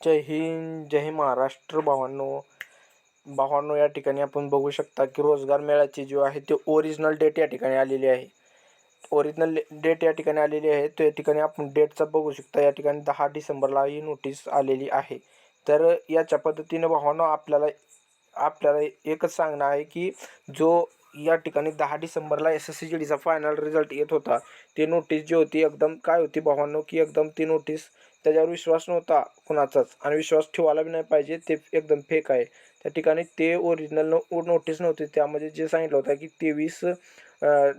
जय हिंद जय महाराष्ट्र. भावांनो भावांनो या ठिकाणी आपण बघू शकता की रोजगार मेळ्याची जो आहे ती ओरिजिनल डेट या ठिकाणी आलेली आहे. ओरिजिनल डेट या ठिकाणी आलेली आहे. तर या ठिकाणी आपण डेटचा बघू शकता. या ठिकाणी दहा डिसेंबरला ही नोटीस आलेली आहे. तर याच्या पद्धतीनं भावांनो आपल्याला आपल्याला एकच सांगणं आहे की जो या ठिकाणी दहा डिसेंबरला एस एस सी जी डीचा फायनल रिझल्ट येत होता ती नोटीस जी होती एकदम काय होती भावांनो की एकदम ती नोटीस त्याच्यावर विश्वास नव्हता कुणाचाच आणि विश्वास ठेवायला बी नाही पाहिजे ते एकदम फेक आहे. त्या ठिकाणी ते ओरिजिनल नोटीस नव्हती. त्यामध्ये जे सांगितलं होतं की तेवीस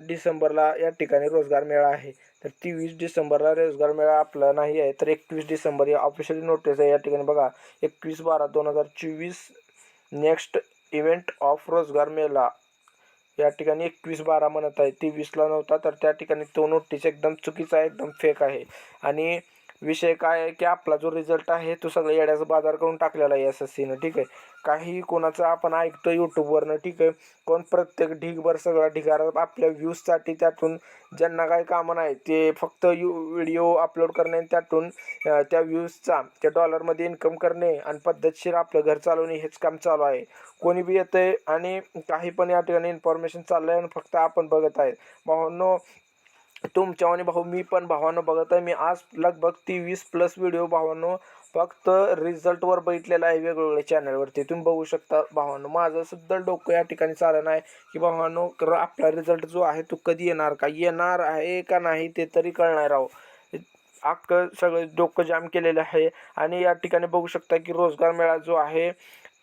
डिसेंबरला या ठिकाणी रोजगार मेळा आहे. तर तेवीस डिसेंबरला रोजगार मेळा आपला नाही आहे तर एकवीस डिसेंबर या ऑफिशियली नोटीस आहे. या ठिकाणी बघा एकवीस बारा दोन हजार चोवीस नेक्स्ट इव्हेंट ऑफ रोजगार मेळा. या ठिकाणी एकवीस बारा म्हणत आहे. तेवीसला नव्हता तर त्या ठिकाणी तो नोटीस एकदम चुकीचा आहे एकदम फेक आहे. आणि विषय काय आहे की आपला जो रिझल्ट आहे तो सगळं येड्याचा बाजार करून टाकलेला आहे एस एस सीनं ठीक आहे? काही कोणाचं आपण ऐकतो यूट्यूबवरनं ठीक आहे? कोण प्रत्येक ढिगभर सगळा ढिगार आपल्या व्ह्यूजसाठी त्यातून ज्यांना काही कामं नाही ते फक्त यू व्हिडिओ अपलोड करणे आणि त्यातून त्या व्ह्यूजचा त्या डॉलरमध्ये इन्कम करणे आणि पद्धतशीर आपलं घर चालवणे हेच काम चालू आहे. कोणी बी येतं आहे आणि काही पण या ठिकाणी इन्फॉर्मेशन चाललं आहे आणि फक्त आपण बघत आहे भावांनो तुमच्यावानी भाऊ मी पण भावानं बघत आहे. मी आज लगभग तेवीस प्लस व्हिडिओ भावानो फक्त रिझल्टवर बघितलेला आहे वेगवेगळ्या चॅनलवरती तुम्ही बघू शकता भावांनो माझं सुद्धा डोकं या ठिकाणी चाललं आहे की भावांनो आपला रिझल्ट जो आहे तो कधी येणार का? येणार आहे का नाही ते तरी कळणार आहो अख्खं सगळं डोकं जाम केलेलं आहे. आणि या ठिकाणी बघू शकता की रोजगार मेळा जो आहे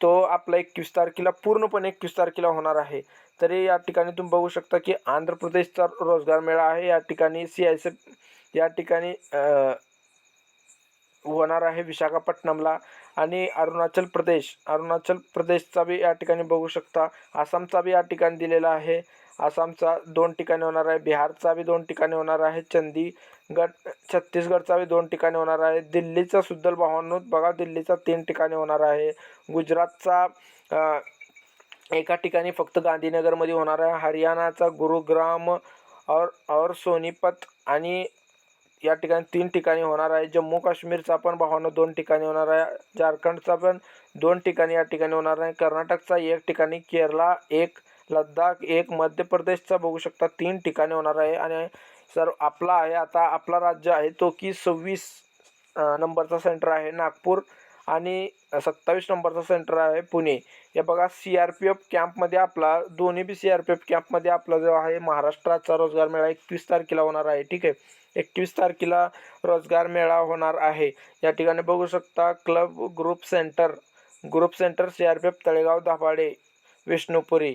तो आपला एकवीस तारखेला पूर्णपणे एकवीस तारखेला होणार आहे. तरी या ठिकाणी तुम्ही बघू शकता की आंध्र प्रदेशचा रोजगार मेळा आहे. या ठिकाणी सी आय सी या ठिकाणी होणार आहे विशाखापट्टणमला. आणि अरुणाचल प्रदेश अरुणाचल प्रदेशचा बी या ठिकाणी बघू शकता. आसामचा बी या ठिकाणी दिलेला आहे. आसामचा दोन ठिकाणी होणार आहे. बिहारचा बी दोन ठिकाणी होणार आहे. चंदीगड छत्तीसगडचा बी दोन ठिकाणी होणार आहे. दिल्लीचा सुद्धा भावांनो बघा दिल्लीचा तीन ठिकाणी होणार आहे. गुजरातचा एका ठिकाणी फक्त गांधीनगरमध्ये होणार आहे. हरियाणाचा गुरुग्राम और और सोनीपत आणि या ठिकाणी तीन ठिकाणी होणार आहे. जम्मू काश्मीरचा पण भावानं दोन ठिकाणी होणार आहे. झारखंडचा पण दोन ठिकाणी या ठिकाणी होणार आहे. कर्नाटकचा एक ठिकाणी केरला एक लद्दाख एक मध्य प्रदेशचा बघू शकता. तीन ठिकाणी होणार आहे आणि सर आपला आहे आता आपला राज्य आहे तो की सव्वीस नंबरचा सेंटर आहे नागपूर आणि सत्तावीस नंबरचा सेंटर आहे पुणे. हे बघा सी आर पी एफ कॅम्पमध्ये आपला दोन्ही B C R P F कॅम्पमध्ये आपला जो आहे महाराष्ट्राचा रोजगार मेळा एकवीस तारखेला होणार आहे ठीक आहे? एकवीस तारखेला रोजगार मेळा होणार आहे. या ठिकाणी बघू शकता club group center group center C R P F Talegaon Dabhade Vishnupuri.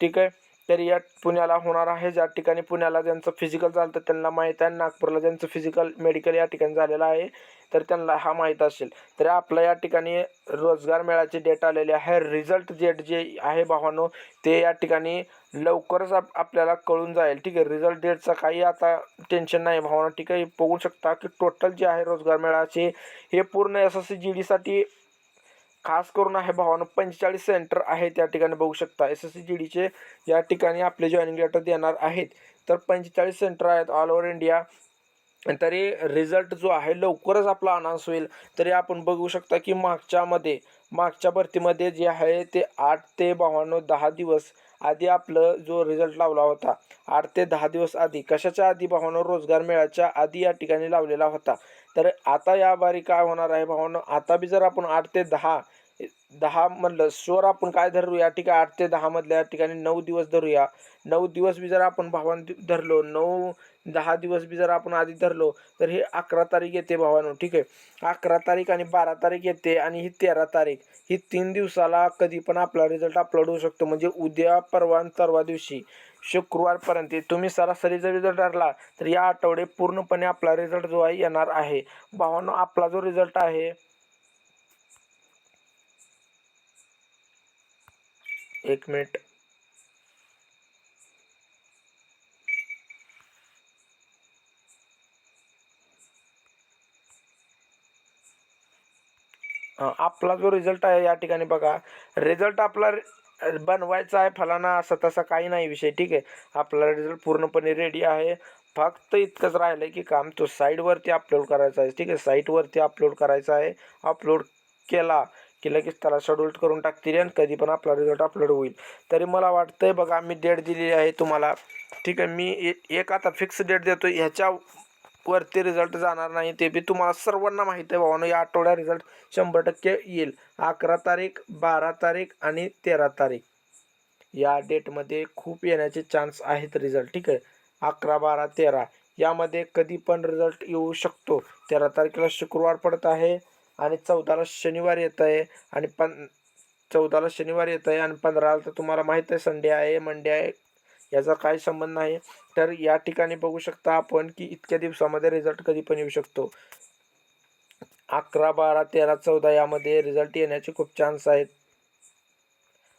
ठीक आहे. तर या पुण्याला होणार आहे. ज्या ठिकाणी पुण्याला ज्यांचं फिजिकल झालं तर त्यांना माहीत आहे. नागपूरला ज्यांचं फिजिकल मेडिकल या ठिकाणी झालेलं आहे तर त्यांना हा माहीत असेल. तर आपल्या या ठिकाणी रोजगार मेळाची डेट आलेली आहे. रिझल्ट डेट जे आहे भावानो ते या ठिकाणी लवकरच आप आपल्याला कळून जाईल. ठीक आहे. रिझल्ट डेटचं काही आता टेन्शन नाही भावानो. ठीक आहे. बघू शकता की टोटल जे आहे रोजगार मेळाचे हे पूर्ण एस एस सी जी डीसाठी खास करून आहे भावानं पंचेचाळीस सेंटर आहे त्या ठिकाणी बघू शकता. एस एस सी जी डीचे या ठिकाणी आपले जॉईनिंग लेटर देणार आहेत. तर पंचेचाळीस सेंटर आहेत ऑल ओव्हर इंडिया तरी रिझल्ट जो आहे लवकरच आपला अनाऊन्स होईल. तरी आपण बघू शकता की मागच्यामध्ये मागच्या भरतीमध्ये जे आहे ते आठ ते बावन्न दहा दिवस आधी आपलं जो रिझल्ट लावला होता आठ ते दहा दिवस आधी कशाच्या आधी भावानं रोजगार मेळाच्या आधी या ठिकाणी लावलेला होता? तर आता या बारी काय होणार आहे भावानं? आता बी जर आपण आठ ते दहा दहा म्हणलं स्वर आपण काय धरू या ठिकाणी आठ ते दहामधल्या या ठिकाणी नऊ दिवस धरूया. नऊ दिवस बी जर आपण भावान धरलो नऊ दहा दिवस बी जर आपण आधी धरलो तर हे अकरा तारीख येते भावानो ठीक आहे? अकरा तारीख आणि बारा तारीख येते आणि ही तेरा तारीख. ही तीन दिवसाला कधी पण आपला रिझल्ट अपलोड होऊ शकतो. म्हणजे उद्या परवा परवा दिवशी. शुक्रवारपर्यंत तुम्ही सरासरी जर रिझल्ट ठरला तर या आठवडे पूर्णपणे आपला रिझल्ट जो आहे येणार आहे. भावानो आपला जो रिझल्ट आहे एक मिनिट आपला जो रिझल्ट आहे या ठिकाणी बघा. रिझल्ट आपला बनवायचा आहे फलाना असं तसा काही नाही विषय ठीक आहे. आपला रिझल्ट पूर्णपणे रेडी आहे. फक्त इतकंच राहिलं आहे की काम तो साईटवरती अपलोड करायचा आहे ठीक आहे. साईटवरती अपलोड करायचा आहे अपलोड केला की लगेच त्याला शेड्यूल करून टाकतील आणि कधी पण आपला रिझल्ट अपलोड होईल. तरी मला वाटतं आहे बघा मी डेट दिलेली आहे तुम्हाला ठीक आहे. मी एक आता फिक्स डेट देतो ह्याच्या वरती रिझल्ट जाणार नाही ते बी तुम्हाला सर्वांना माहीत आहे भावानं या आठवड्या रिझल्ट शंभर टक्के येईल. अकरा तारीख बारा तारीख आणि तेरा तारीख. या डेटमध्ये खूप येण्याचे चान्स आहेत रिझल्ट ठीक आहे? अकरा बारा तेरा. यामध्ये कधी पण रिझल्ट येऊ शकतो. तेरा तारखेला शुक्रवार पडत आहे आणि चौदाला शनिवार येत आहे आणि पण चौदाला शनिवार येत आहे आणि पंधराला तर तुम्हाला माहीत आहे संडे आहे मंडे आहे याचा काही संबंध नाही तर या ठिकाणी बघू शकता आपण की इतक्या दिवसामध्ये रिझल्ट कधी पण येऊ शकतो. अकरा बारा तेरा चौदा यामध्ये रिझल्ट येण्याचे खूप चान्स आहेत.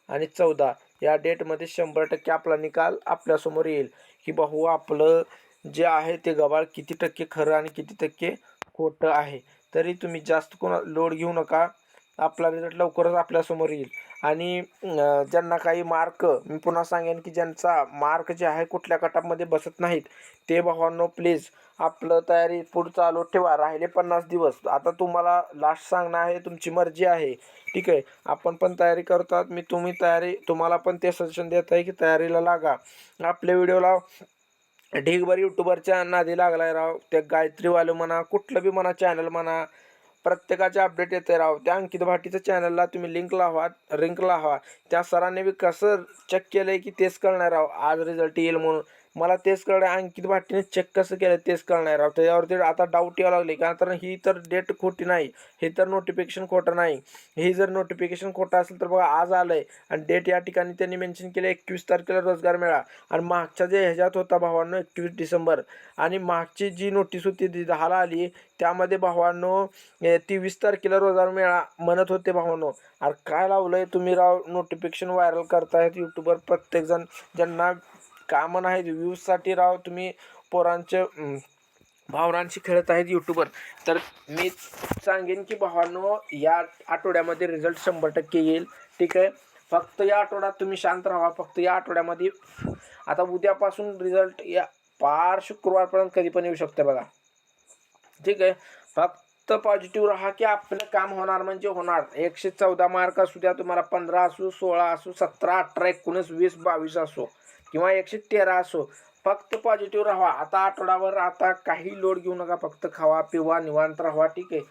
आणि चौदा या डेटमध्ये शंभर टक्के आपला निकाल आपल्यासमोर येईल. की भाऊ आपलं जे आहे ते गबाळ किती टक्के खरं आणि किती टक्के खोटं आहे? तरी तुम्ही जास्त कोणा लोड घेऊ नका. आपला रिझल्ट लवकरच आपल्यासमोर येईल. आणि ज्यांना काही मार्क मी पुन्हा सांगेन की ज्यांचा मार्क जे आहे कुठल्या गटामध्ये बसत नाहीत ते भावांनो प्लीज आपलं तयारी पुढं चालू ठेवा. राहिले पन्नास दिवस. आता तुम्हाला लास्ट सांगणं आहे तुमची मर्जी आहे. ठीक आहे? आपण पण तयारी करतात मी तुम्ही तयारी तुम्हाला पण ते सजेशन देत आहे की तयारीला लागा. आपल्या व्हिडिओला ढीगभर यूट्यूबरच्या नादी लागलाय राव. त्या गायत्रीवालं म्हणा कुठलं बी म्हणा चॅनल म्हणा प्रत्येकाचे अपडेट येते राव. त्या अंकित भाटीच्या चॅनलला तुम्ही लिंक लावा रिंक लावा. त्या सरांनी बी कसं चेक केलं आहे की तेच कळणार राव. आज रिझल्ट येईल म्हणून. मला तेच कळलं अंकित भाटीने चेक कसं केलं तेच कळणार राव. त्याच्यावरती आता डाऊट यावं लागले. कारण तर ही तर डेट खोटी नाही. हे तर नोटिफिकेशन खोटं नाही. हे जर नोटिफिकेशन खोटं असेल तर बघा आज आलं आहे आणि डेट या ठिकाणी त्यांनी मेन्शन केलं एकवीस तारखेला रोजगार मेळा. आणि मागच्या जे ह्याच्यात होता भावांनो एकवीस डिसेंबर. आणि मागची जी नोटीस होती ती दहाला आली. त्यामध्ये भावांनो ए, तेवीस तारखेला रोजगार मेळा म्हणत होते भावांनो. अरे काय लावलं आहे तुम्ही राव? नोटिफिकेशन व्हायरल करतायत यूट्यूबवर प्रत्येकजण. ज्यांना कामं नाहीत. व्ह्यूजसाठी राव तुम्ही पोरांचे भावनांशी खेळत आहेत यूट्यूबर तर मी सांगेन की भावांनो या आठवड्यामध्ये रिझल्ट शंभर टक्के येईल. ठीक आहे? फक्त या आठवड्यात तुम्ही शांत राहा. फक्त या आठवड्यामध्ये आता उद्यापासून रिझल्ट या पार शुक्रवारपर्यंत कधी पण येऊ शकते बघा. ठीक आहे? फक्त पॉझिटिव्ह राहा की आपलं काम होणार म्हणजे होणार. एकशे चौदा मार्क असू द्या तुम्हाला पंधरा असो सोळा असो सतरा अठरा एकोणीस वीस बावीस असो. किंवा एकशे तेरा असो फक्त पॉझिटिव्ह राहा. आता आठवड्यावर आता काही लोड घेऊ नका. फक्त खावा पिवा निवांत राहा. ठीक आहे.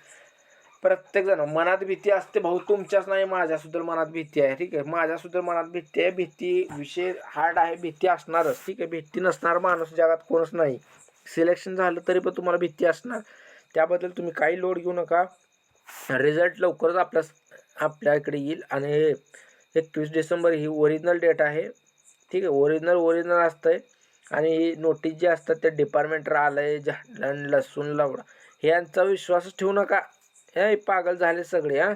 प्रत्येकजण मनात भीती असते भाऊ तुमच्याच नाही माझ्यासुद्धा मनात भीती आहे. ठीक आहे. माझ्यासुद्धा मनात भीती आहे. भीती विषय हार्ड आहे. भीती असणारच. ठीक आहे. भीती नसणार माणूस जगात कोणच नाही. सिलेक्शन झालं तरी पण तुम्हाला भीती असणार. त्याबद्दल तुम्ही काही लोड घेऊ नका. रिझल्ट लवकरच आपल्या आपल्या इकडे येईल. आणि एकवीस डिसेंबर ही ओरिजिनल डेट आहे. ठीक आहे ओरिजिनल ओरिजिनल आहे आणि ही नोटीस जी असतात ते डिपार्टमेंट आलंय झाडण लसूण लावडा. ह्यांचा यांचा विश्वासच ठेवू नका. हे पागल झाले सगळे हां.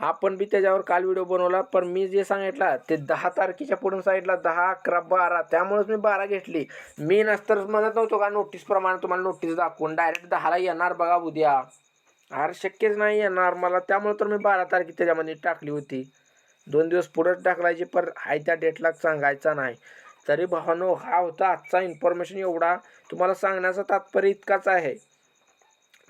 आपण बी त्याच्यावर काल व्हिडिओ बनवला पण मी जे सांगितला ते दहा तारखेच्या पुढून सांगितला दहा अकरा बारा. त्यामुळेच मी बारा घेतली. मी नसतर म्हणत नव्हतो का नोटीसप्रमाणे तुम्हाला नोटीस दाखवून डायरेक्ट दहाला येणार बघा उद्या. अरे शक्यच नाही येणार. मला त्यामुळे तर मी बारा तारखे त्याच्यामध्ये टाकली होती. दोन दिवस पुढं टाकलायचे पर हाय त्या डेटला सांगायचा नाही. तरी भावानो हा होता आजचा इन्फॉर्मेशन एवढा तुम्हाला सांगण्याचा तात्पर्य इतकाच आहे.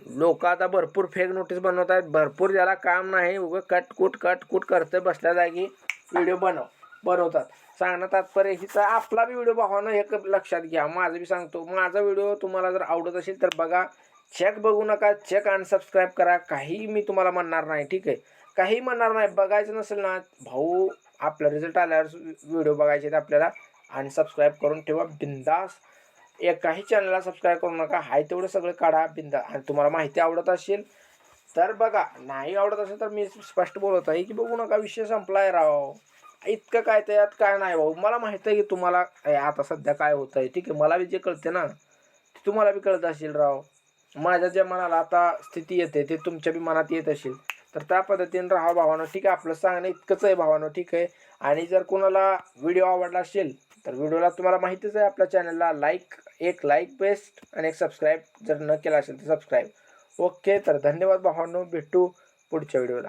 लोक आता भरपूर फेक नोटीस बनवत आहेत भरपूर ज्याला काम नाही उगं कट कुट कट कुट करते बसल्या जागी व्हिडिओ बनव बनवतात. सांगणं तात्पर्य हिचा आपला बी व्हिडिओ भावानं एक लक्षात घ्या. माझं बी सांगतो माझा व्हिडिओ तुम्हाला जर आवडत असेल तर बघा. चेक बघू नका. चेक अनसबस्क्राईब सबस्क्राईब करा. काही मी तुम्हाला म्हणणार नाही ठीक आहे? काही म्हणणार नाही बघायचं नसेल ना भाऊ आपला रिझल्ट आल्यावर व्हिडिओ बघायचे आहेत आपल्याला. आणि सबस्क्राईब करून ठेवा बिंदास. एकाही चॅनलला सबस्क्राईब करू नका हाय तेवढं सगळं काढा बिंदा आणि तुम्हाला माहिती आवडत असेल तर बघा. नाही आवडत असेल तर मी स्पष्ट बोलत आहे की बघू नका विषय संपलाय राव. इतकं काय त्यात काय नाही भाऊ. मला माहीत आहे की तुम्हाला ए, आता सध्या काय होत आहे ठीक आहे. मला बी जे कळते ना ते तुम्हाला बी कळत असेल राव. माझ्या ज्या मनाला आता स्थिती येते ते तुमच्या बी मनात येत असेल. तर त्या पद्धतीने राहा भावानं ठीक आहे? आपलं सांगणं इतकंच आहे भावानं ठीक आहे? आणि जर कोणाला व्हिडिओ आवडला असेल तर व्हिडिओला तुम्हाला माहितीच आहे आपल्या चॅनलला लाईक एक लाईक बेस्ट आणि एक सबस्क्राईब जर न केला असेल तर सबस्क्राईब ओके तर धन्यवाद भावांनो भेटू पुढच्या व्हिडिओला.